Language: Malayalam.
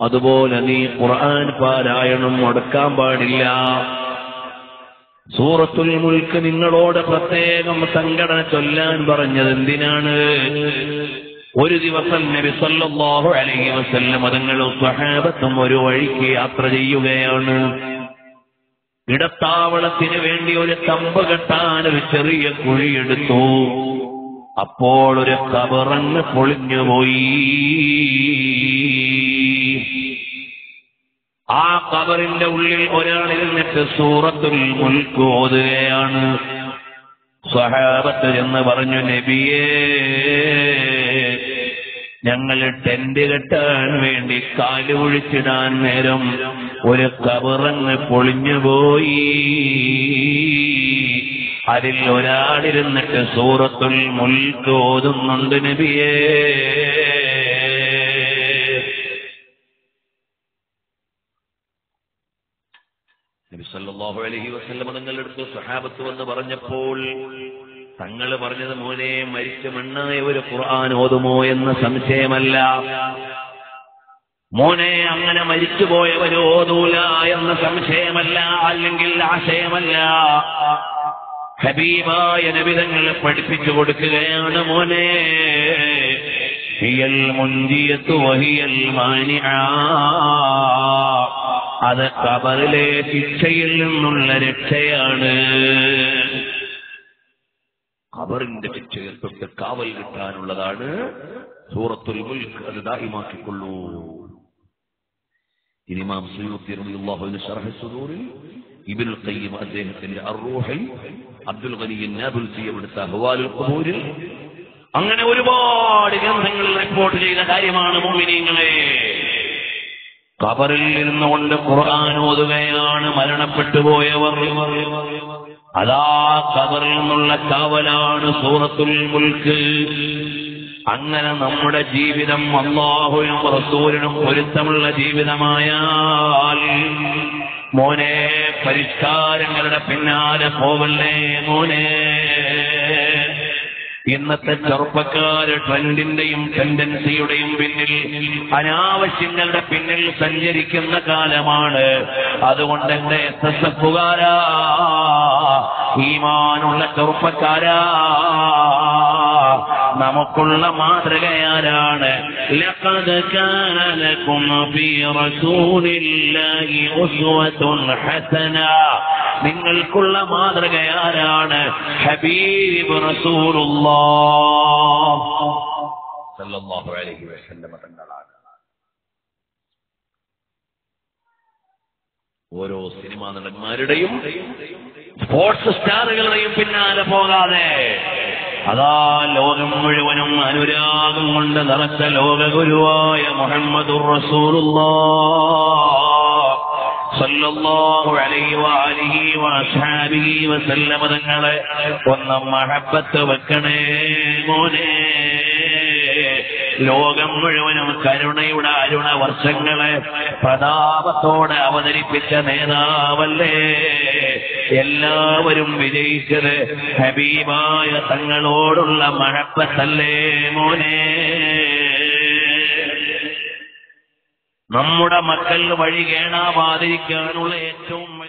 അതുപോലെ നീ ഖുർആൻ പാരായണം മുടക്കാൻ പാടില്ല. സൂറത്തുൽ മുൽക്ക് നിങ്ങളോട് പ്രത്യേകം സംഘടന ചൊല്ലാൻ പറഞ്ഞത് എന്തിനാണ്? ഒരു ദിവസം നബി സല്ലല്ലാഹു അലൈഹി വസല്ലം അതുങ്ങളും സ്വഹാബത്തും ഒരു വഴിക്ക് യാത്ര ചെയ്യുകയാണ്. ഇടത്താവളത്തിന് വേണ്ടി ഒരു തമ്പ് കെട്ടാൻ ഒരു ചെറിയ കുഴിയെടുത്തു അപ്പോൾ ഒരു കബറങ്ങ് പൊളിഞ്ഞുപോയി. ആ കബറിന്റെ ഉള്ളിൽ ഒരാൾ ഇരുന്നിട്ട് സൂറത്തുൽ മുൽക്ക് ഓതുകയാണ്. സ്വഹാബത്ത് എന്ന് പറഞ്ഞു നബിയേ ഞങ്ങൾ ടെന്റ് കെട്ടാൻ വേണ്ടി കാൽ ഒഴിച്ചിടാൻ നേരം ഒരു കബറങ്ങ് പൊളിഞ്ഞുപോയി അതിൽ ഒരാളിരുന്നിട്ട് സൂറത്തുൽ മുൽക്ക് ഓതുന്നുണ്ട് നബിയേ. നബി സല്ലല്ലാഹു അലൈഹി വസല്ലം നിങ്ങളുടെ അടുത്ത് സഹാബത്ത് വന്ന് പറഞ്ഞപ്പോൾ തങ്ങൾ പറഞ്ഞത് മോനെ മരിച്ച മണ്ണായ ഒരു ഖുർആൻ ഓതുമോ എന്ന സംശയമല്ല. മോനെ അങ്ങനെ മരിച്ചുപോയവര് ഓതൂല എന്ന സംശയമല്ല അല്ലെങ്കിൽ ആശയമല്ല. ഹബീബായ നബിതങ്ങൾ പഠിപ്പിച്ചു കൊടുക്കുകയാണ് മോനെ. ഹിയൽ മുന്തിയത്തു വഹിയൽ മാനിഅ അത് കബറിലെ ശിക്ഷയിൽ നിന്നുള്ള രക്ഷയാണ്. കബറിന്റെ ശിക്ഷയിൽ തൊട്ട് കാവൽ കിട്ടാനുള്ളതാണ്. സൂറത്തുൽ മുൽക്ക് അത് ദാഹിമാക്കിക്കൊള്ളൂ. ഇനി ഇമാം സുയൂത്തി റളിയല്ലാഹു ശറഹ് സുദൂറിൽ ഇബ്നുൽ അദ്ദേഹത്തിന്റെ അർറൂഹിൽ അബ്ദുൽ ഗനി നാബുൽ എടുത്ത അഹ്വാലുൽ കബൂരിൽ അങ്ങനെ ഒരുപാട് ഗ്രന്ഥങ്ങൾ റിപ്പോർട്ട് ചെയ്ത കാര്യമാണ് മോമിനിയങ്ങളെ ഖബറിൽ ഇരുന്നുകൊണ്ട് ഖുർആൻ ഓതുകയാണ് മരണപ്പെട്ടു പോയവർ. അതാ കബറിൽ നിന്നുള്ള കാവലാണ് സൂറത്തുൽ മുൽക്ക്. അങ്ങനെ നമ്മുടെ ജീവിതം അള്ളാഹുവിനും റസൂലിനും പൊരുത്തമുള്ള ജീവിതമായാൽ മോനെ പരിഷ്കാരങ്ങളുടെ പിന്നാലെ പോവല്ലേ മോനെ? ഇന്നത്തെ ചെറുപ്പക്കാര് ട്രെൻഡിന്റെയും ടെൻഡൻസിയുടെയും പിന്നിൽ അനാവശ്യങ്ങളുടെ പിന്നിൽ സഞ്ചരിക്കുന്ന കാലമാണ്. അതുകൊണ്ട് എന്റെ എസ് എസ് എഫുകാരാ ഈമാനുള്ള ചെറുപ്പക്കാരാ. നമുക്കുള്ള മാതൃകയാരാണ്. ഹസന. നിങ്ങൾക്കുള്ള മാതൃകയാരാണ്? ഹബീബ് അലൈഹി ഓരോ സിനിമാ നടന്മാരുടെയും സ്പോർട്സ് സ്റ്റാറുകളുടെയും പിന്നാലെ പോകാതെ അതാ ലോകം മുഴുവനും അനുരാഗം കൊണ്ട് നിറച്ച ലോകഗുരുവായ മുഹമ്മദുർ വസല്ലമ തങ്ങളെ ഒന്ന് മഹബത്ത് വെക്കണേ മോനെ. ലോകം മുഴുവനും കരുണയുടെ അരുണ വർഷങ്ങളെ പ്രതാപത്തോടെ അവതരിപ്പിച്ച നേതാവല്ലേ? എല്ലാവരും വിജയിച്ചത് ഹബീബായ തങ്ങളോടുള്ള മഴപ്പത്തല്ലേ മോനെ? നമ്മുടെ മക്കൾ വഴി കേണാവാതിരിക്കാനുള്ള ഏറ്റവും